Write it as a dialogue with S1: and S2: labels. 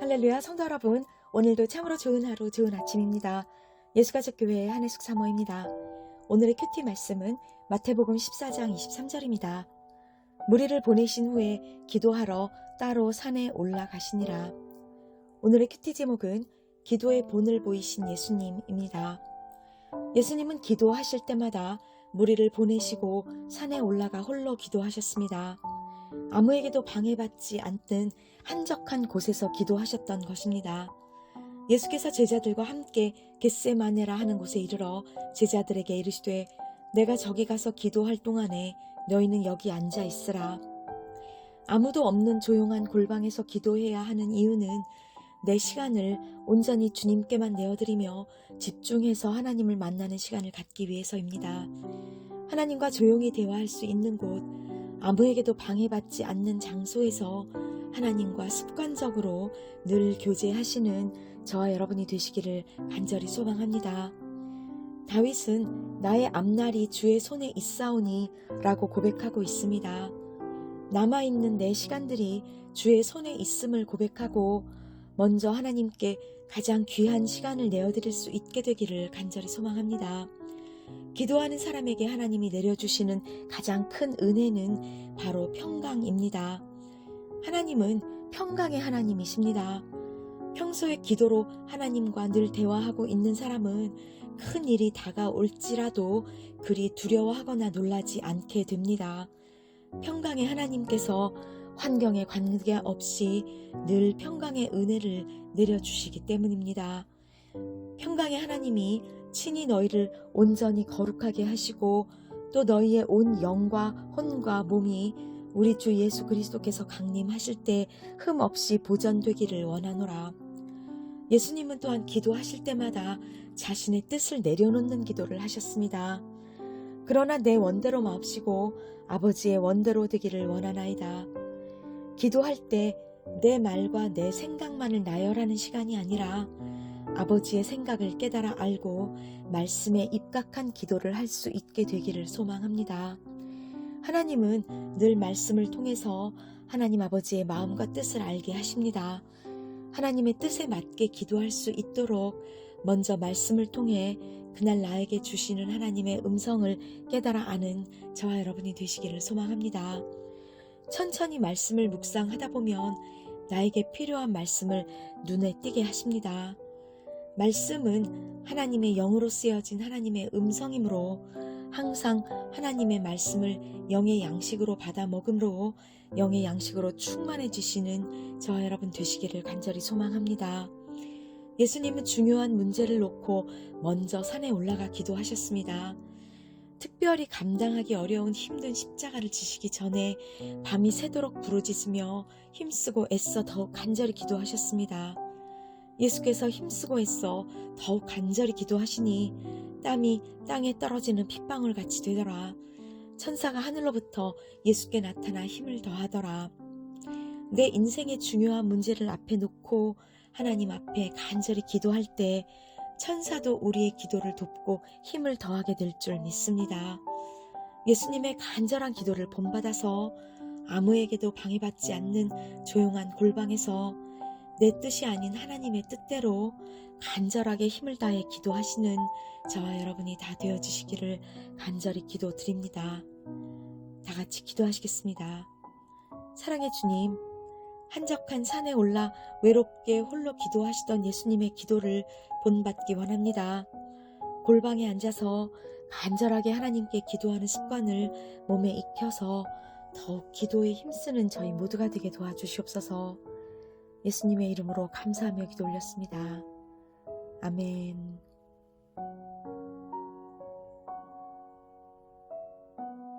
S1: 할렐루야 성도 여러분 오늘도 참으로 좋은 하루 좋은 아침입니다. 예수가족교회 한혜숙 사모입니다. 오늘의 큐티 말씀은 마태복음 14장 23절입니다. 무리를 보내신 후에 기도하러 따로 산에 올라가시니라. 오늘의 큐티 제목은 기도의 본을 보이신 예수님입니다. 예수님은 기도하실 때마다 무리를 보내시고 산에 올라가 홀로 기도하셨습니다. 아무에게도 방해받지 않는 한적한 곳에서 기도하셨던 것입니다. 예수께서 제자들과 함께 겟세마네라 하는 곳에 이르러 제자들에게 이르시되 내가 저기 가서 기도할 동안에 너희는 여기 앉아 있으라. 아무도 없는 조용한 골방에서 기도해야 하는 이유는 내 시간을 온전히 주님께만 내어드리며 집중해서 하나님을 만나는 시간을 갖기 위해서입니다. 하나님과 조용히 대화할 수 있는 곳, 아무에게도 방해받지 않는 장소에서 하나님과 습관적으로 늘 교제하시는 저와 여러분이 되시기를 간절히 소망합니다. 다윗은 나의 앞날이 주의 손에 있사오니 라고 고백하고 있습니다. 남아있는 내 시간들이 주의 손에 있음을 고백하고 먼저 하나님께 가장 귀한 시간을 내어드릴 수 있게 되기를 간절히 소망합니다. 기도하는 사람에게 하나님이 내려주시는 가장 큰 은혜는 바로 평강입니다. 하나님은 평강의 하나님이십니다. 평소에 기도로 하나님과 늘 대화하고 있는 사람은 큰 일이 다가올지라도 그리 두려워하거나 놀라지 않게 됩니다. 평강의 하나님께서 환경에 관계없이 늘 평강의 은혜를 내려주시기 때문입니다. 평강의 하나님이 친히 너희를 온전히 거룩하게 하시고 또 너희의 온 영과 혼과 몸이 우리 주 예수 그리스도께서 강림하실 때 흠 없이 보존되기를 원하노라. 예수님은 또한 기도하실 때마다 자신의 뜻을 내려놓는 기도를 하셨습니다. 그러나 내 원대로 마옵시고 아버지의 원대로 되기를 원하나이다. 기도할 때 내 말과 내 생각만을 나열하는 시간이 아니라 아버지의 생각을 깨달아 알고 말씀에 입각한 기도를 할 수 있게 되기를 소망합니다. 하나님은 늘 말씀을 통해서 하나님 아버지의 마음과 뜻을 알게 하십니다. 하나님의 뜻에 맞게 기도할 수 있도록 먼저 말씀을 통해 그날 나에게 주시는 하나님의 음성을 깨달아 아는 저와 여러분이 되시기를 소망합니다. 천천히 말씀을 묵상하다 보면 나에게 필요한 말씀을 눈에 띄게 하십니다. 말씀은 하나님의 영으로 쓰여진 하나님의 음성이므로 항상 하나님의 말씀을 영의 양식으로 받아 먹음으로 영의 양식으로 충만해지시는 저와 여러분 되시기를 간절히 소망합니다. 예수님은 중요한 문제를 놓고 먼저 산에 올라가 기도하셨습니다. 특별히 감당하기 어려운 힘든 십자가를 지시기 전에 밤이 새도록 부르짖으며 힘쓰고 애써 더욱 간절히 기도하셨습니다. 예수께서 힘쓰고 애써 더욱 간절히 기도하시니 땀이 땅에 떨어지는 핏방울 같이 되더라. 천사가 하늘로부터 예수께 나타나 힘을 더하더라. 내 인생의 중요한 문제를 앞에 놓고 하나님 앞에 간절히 기도할 때 천사도 우리의 기도를 돕고 힘을 더하게 될 줄 믿습니다. 예수님의 간절한 기도를 본받아서 아무에게도 방해받지 않는 조용한 골방에서 내 뜻이 아닌 하나님의 뜻대로 간절하게 힘을 다해 기도하시는 저와 여러분이 다 되어 주시기를 간절히 기도 드립니다. 다 같이 기도하시겠습니다. 사랑의 주님, 한적한 산에 올라 외롭게 홀로 기도하시던 예수님의 기도를 본받기 원합니다. 골방에 앉아서 간절하게 하나님께 기도하는 습관을 몸에 익혀서 더욱 기도에 힘쓰는 저희 모두가 되게 도와주시옵소서. 예수님의 이름으로 감사하며 기도 올렸습니다. 아멘.